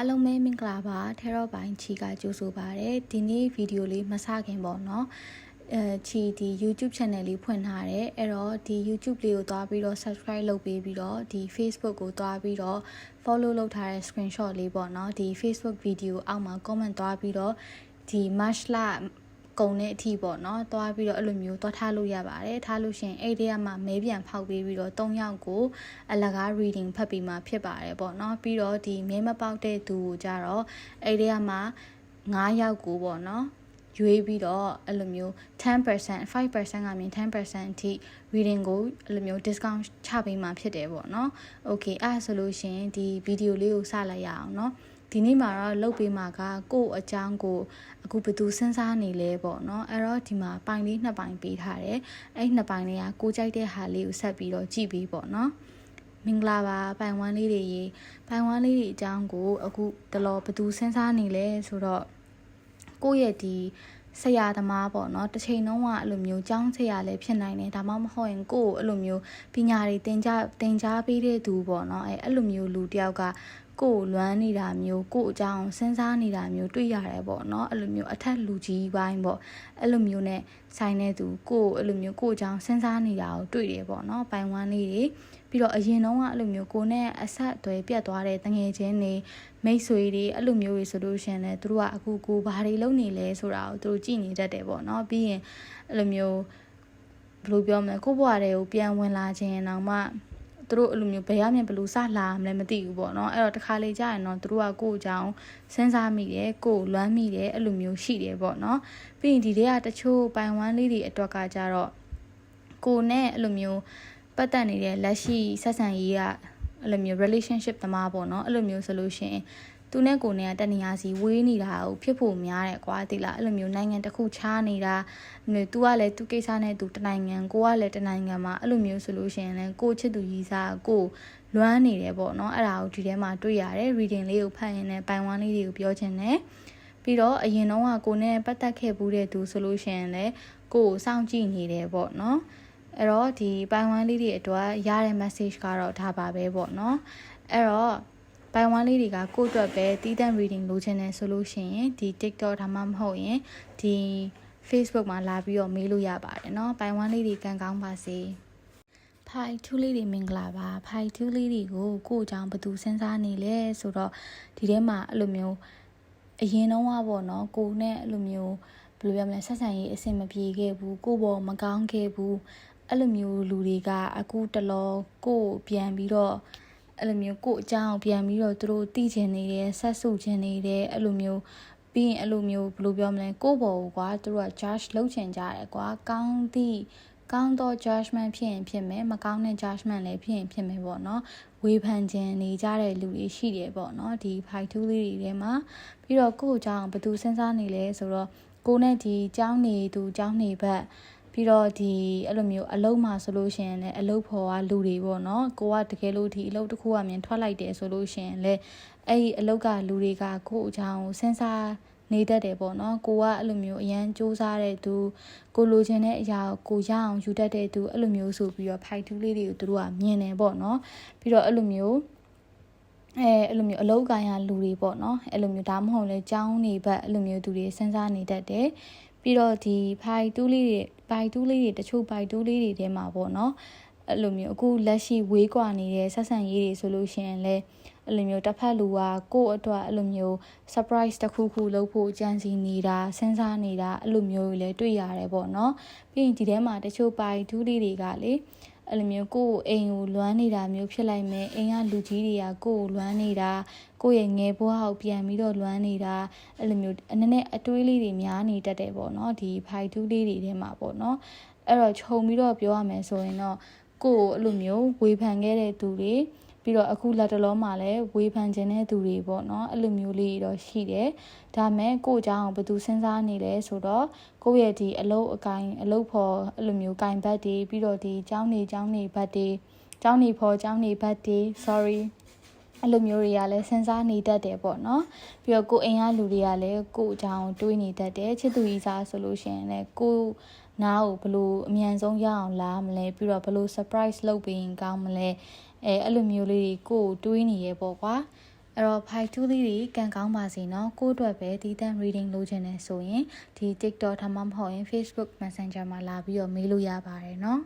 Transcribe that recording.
အားလုံးပဲမင်္ဂလာပါထဲတော့ပိုင်းချီကကြိုဆိုပါရစေဒီနေ့ဗီဒီယိုလေးမစခင်ပေါ့နော်အဲချီဒီ YouTube channel လေးဖွင့်ထားတယ်အဲ့တော့ဒီ YouTube လေးကိုသွားပြီးတော့ subscribe လုပ်ပေးပြီးတော့ဒီ Facebook ကိုသွားပြီးတော့ follow လုပ်ထားတဲ့ screenshot လေးပေါ့နော်ဒီ Facebook video အောက်မှာ comment သွားပြီးတော့ဒီ March လ ကုန်တဲ့အထိပေါ့နော်သွားပြီးတော့အဲ့လိုမျိုးသွားထားလို့ရပါတယ်ထားလို့ရှိရင်အဲ့ဒီကမှမဲပြန်ဖောက်ပေးပြီးတော့၃ယောက်ကိုအလကား reading ဖတ်ပြီးမှဖြစ်ပါတယ်ပေါ့နော်ပြီးတော့ဒီမဲမပေါက်တဲ့သူကိုကြတော့အဲ့ဒီကမှ9ယောက်ကိုပေါ့နော်ရွေးပြီးတော့အဲ့လိုမျိုး10% 5%ကမြင်10%အထိ reading ကိုအဲ့လိုမျိုး discount ချပေးမှဖြစ်တယ်ပေါ့နော်။ Okay အဲ့ဆိုလို့ရှင်ဒီဗီဒီယိုလေးကိုစလိုက်ရအောင်နော်။ ဒီနေ့မှာတော့လုတ်ပေးမှာကကို့အကြောင်းကိုအခုဘယ်သူစဉ်းစားနေလဲပေါ့နော်အဲ့တော့ဒီမှာပိုင်လေးနှစ်ပိုင်ပေးထားတယ်အဲ့နှစ်ပိုင်လေးကကိုကြိုက်တဲ့ဟာလေးကိုဆက်ပြီးတော့ကြည့်ပြီးပေါ့နော်မင်္ဂလာပါပိုင်ဝမ်းလေးတွေရေပိုင်ဝမ်းလေးတွေအကြောင်းကိုအခုတလောဘယ်သူစဉ်းစားနေလဲဆိုတော့ကိုယ့်ရဲ့ဒီဆရာသမားပေါ့နော်တစ်ချိန်လုံးကအဲ့လိုမျိုးကျောင်းဆရာလည်းဖြစ်နိုင်တယ်ဒါမှမဟုတ်ရင်ကိုယ့်ကိုအဲ့လိုမျိုးပညာတွေသင်ကြားသင်ကြားပေးတဲ့သူပေါ့နော်အဲအဲ့လိုမျိုးလူတယောက်က ကိုယ်လွမ်းနေတာမျိုးကိုယ့်အကြောင်းစဉ်းစားနေတာမျိုးတွေ့ရတယ်ပေါ့နော်အဲ့လိုမျိုးအထက်လူကြီးပိုင်းပေါ့အဲ့လိုမျိုးနဲ့ဆိုင်တဲ့သူကိုယ်အဲ့လိုမျိုးကိုယ့်အကြောင်းစဉ်းစားနေတာကိုတွေ့တယ်ပေါ့နော်ပိုင်ဝမ်းလေးတွေပြီးတော့အရင်တုန်းကအဲ့လိုမျိုးကိုနဲ့အဆက်အသွယ်ပြတ်သွားတဲ့တငယ်ချင်းတွေမိတ်ဆွေတွေအဲ့လိုမျိုးတွေဆိုလို့ရှင်လဲသူတို့ကအခုကိုဘာတွေလုပ်နေလဲဆိုတာကိုသူတို့ကြည့်နေတတ်တယ်ပေါ့နော်ပြီးရင်အဲ့လိုမျိုးဘယ်လိုပြောမလဲကိုဘွားတွေကိုပြန်ဝင်လာခြင်းအောင်မှ သူတို့အဲ့လိုမျိုးဘယ်ရမြင်ဘလို့စလာမလဲမသိဘူးပေါ့နော်အဲ့တော့တခါလေကြာရင်တော့သူတို့ကကိုယ့်အကြောင်းစဉ်းစားမိတယ်ကိုယ်လွမ်းမိတယ်အဲ့လိုမျိုးရှိတယ်ပေါ့နော်ပြီးရင်ဒီတွေကတချို့ပိုင်ဝမ်းလေးတွေအတွက်ကကြတော့ကိုနဲ့အဲ့လိုမျိုးပတ်သက်နေတဲ့လက်ရှိဆက်ဆံရေးကအဲ့လိုမျိုး relationship သမားပေါ့နော်အဲ့လိုမျိုးဆိုလို့ရှိရင် သူနဲ့ကိုနဲ့တဏှာစီဝေးနေတာကိုဖြစ်ဖို့များတယ်ကွာတိလားအဲ့လိုမျိုးနိုင်ငံတစ်ခုခြားနေတာမျိုး तू ကလည်းသူကိစ္စနဲ့ तू တနိုင်ငံကိုကလည်းတနိုင်ငံမှာအဲ့လိုမျိုးဆိုလို့ရှိရင်လည်းကိုချစ်သူကြီးစားကိုလွမ်းနေတယ်ပေါ့နော်အဲ့ဒါကိုဒီထဲမှာတွေ့ရတယ် reading လေးကိုဖတ်ရင်လည်းပိုင်ဝမ်းလေးတွေကိုပြောချင်တယ်ပြီးတော့အရင်တော့ကကိုနဲ့ပတ်သက်ခဲ့ဘူးတဲ့သူဆိုလို့ရှိရင်လည်းကိုကိုစောင့်ကြည့်နေတယ်ပေါ့နော်အဲ့တော့ဒီပိုင်ဝမ်းလေးတွေအတွက်ရတဲ့ message ကတော့ဒါပါပဲပေါ့နော်အဲ့တော့ပိုင်ဝမ်းလေးတွေကကိုယ့်အတွက်ပဲတီးတန့် reading လုပ်ချင်တယ်ဆိုလို့ရှိရင်ဒီ TikTok ဒါမှမဟုတ်ရင်ဒီ Facebook မှာလာပြီးတော့မေးလို့ရပါတယ်เนาะပိုင်ဝမ်းလေးတွေကံကောင်းပါစေဖိုင်2လေးတွေမင်္ဂလာပါဖိုင်2လေးတွေကိုကိုယ့်အကြောင်းဘယ်သူစဉ်းစားနေလဲဆိုတော့ဒီထဲမှာအဲ့လိုမျိုးအရင်တော့ကပေါ့နော်ကိုနဲ့အဲ့လိုမျိုးဘယ်လိုပြောမလဲဆက်ဆံရေးအဆင်မပြေခဲ့ဘူးကိုပေါ်မကောင်းခဲ့ဘူးအဲ့လိုမျိုးလူတွေကအခုတလောကိုပြန်ပြီးတော့ အဲ့လိုမျိုးကို့အကြောင်းပြန်ပြီးတော့သူတို့သိချင်နေတယ်ဆက်စုချင်နေတယ်အဲ့လိုမျိုးပြီးရင်အဲ့လိုမျိုးဘယ်လိုပြောမလဲကို့ဘော်ကွာသူတို့က judge လုပ်ချင်ကြတယ်ကွာကောင်းသည့်ကောင်းသော judgment ဖြစ်ရင်ဖြစ်မယ်မကောင်းတဲ့ judgment လည်းဖြစ်ရင်ဖြစ်မယ်ပေါ့နော်ဝေဖန်ခြင်းနေကြတဲ့လူတွေရှိတယ်ပေါ့နော်ဒီ fight two လေးတွေထဲမှာပြီးတော့ကို့အကြောင်းဘယ်သူစဉ်းစားနေလဲဆိုတော့ကိုနဲ့ဒီအကြောင်းနေသူအကြောင်းနေဘက် ပြီးတော့ဒီအဲ့လိုမျိုးအလုံးမှာဆိုလို့ရှိရင်လည်းအလုံးဖော်ကလူတွေပေါ့နော်ကိုကတကယ်လို့ဒီအလုံးတစ်ခုကမြင်ထွက်လိုက်တယ်ဆိုလို့ရှိရင်လည်းအဲ့ဒီအလုံးကလူတွေကကို့အကြောင်းကိုစဉ်းစားနေတတ်တယ်ပေါ့နော်ကိုကအဲ့လိုမျိုးအရန်စူးစားတဲ့သူကိုလိုချင်တဲ့အရာကိုရအောင်ယူတတ်တဲ့သူအဲ့လိုမျိုးဆိုပြီးတော့ဖိုက်တူးလေးတွေကိုသူတို့ကမြင်တယ်ပေါ့နော်ပြီးတော့အဲ့လိုမျိုးအဲအဲ့လိုမျိုးအလောက်ကန်ရလူတွေပေါ့နော်အဲ့လိုမျိုးဒါမှမဟုတ်လဲចောင်းနေဘက်အဲ့လိုမျိုးသူတွေစဉ်းစားနေတတ်တယ် ပြီးတော့ဒီဖိုက်တူးလေးတွေဖိုက်တူးလေးတွေတချို့ဖိုက်တူးလေးတွေထဲမှာပေါ့နော်အဲ့လိုမျိုးအခုလက်ရှိဝေးကွာနေတဲ့ဆက်ဆံရေးတွေဆိုလို့ရှိရင်လည်းအဲ့လိုမျိုးတစ်ဖက်လူကကိုယ့်အတွက်အဲ့လိုမျိုး surprise တစ်ခုခုလုပ်ဖို့ကြံစီနေတာစဉ်းစားနေတာအဲ့လိုမျိုးတွေလည်းတွေ့ရတယ်ပေါ့နော်ပြီးရင်ဒီထဲမှာတချို့ပိုင်ဒူးလေးတွေကလေ အဲ့လိုမျိုးကိုယ့်အိမ်ကိုလွမ်းနေတာမျိုးဖြစ်လိုက်မယ်အိမ်ကလူကြီးတွေကကိုယ့်ကိုလွမ်းနေတာကိုယ့်ရဲ့ငယ်ဘဝကိုပြန်ပြီးတော့လွမ်းနေတာအဲ့လိုမျိုးအနေနဲ့အတွေးလေးတွေများနေတတ်တယ်ပေါ့နော်ဒီဖိုက်တူးလေးတွေထဲမှာပေါ့နော်အဲ့တော့ခြုံပြီးတော့ပြောရမယ်ဆိုရင်တော့ကိုယ့်အဲ့လိုမျိုးဝေဖန်ခဲ့တဲ့သူတွေ ပြီးတော့အခုလက်တလုံးမှာလည်းဝေဖန်ခြင်းတဲ့သူတွေပေါ့နော်အဲ့လိုမျိုးလေးတော့ရှိတယ်ဒါမဲ့ကို့အကြောင်းဘယ်သူစဉ်းစားနေလဲဆိုတော့ကိုယ့်ရဲ့ဒီအလုတ်အကိုင်အလုတ်ဖော်အဲ့လိုမျိုးကင်ဘတ်တွေပြီးတော့ဒီเจ้าနေเจ้าနေဘတ်တွေเจ้าနေဖော်เจ้าနေဘတ်တွေ sorry အဲ့လိုမျိုးတွေကလည်းစဉ်းစားနေတတ်တယ်ပေါ့နော်ပြီးတော့ကိုအိမ်ကလူတွေကလည်းကို့အကြောင်းတွေးနေတတ်တယ်ချစ်သူကြီးစားဆိုလို့ရှိရင်လည်းကိုနားကိုဘလို့အမြန်ဆုံးရအောင်လာမလဲပြီးတော့ဘလို့ surprise လုပ်ပေးရင်ကောင်းမလဲ အဲအဲ့လိုမျိုးလေးတွေကိုတွေးနေရပေါ့ကွာအဲ့တော့ fight to လေးတွေကံကောင်းပါစေနော်ကိုယ့်အတွက်ပဲဒီတန်း reading လုပ်ချင်တယ်ဆိုရင်ဒီ TikTok ဒါမှမဟုတ်ရင် Facebook Messenger မှာလာပြီးတော့မေးလို့ရပါတယ်နော်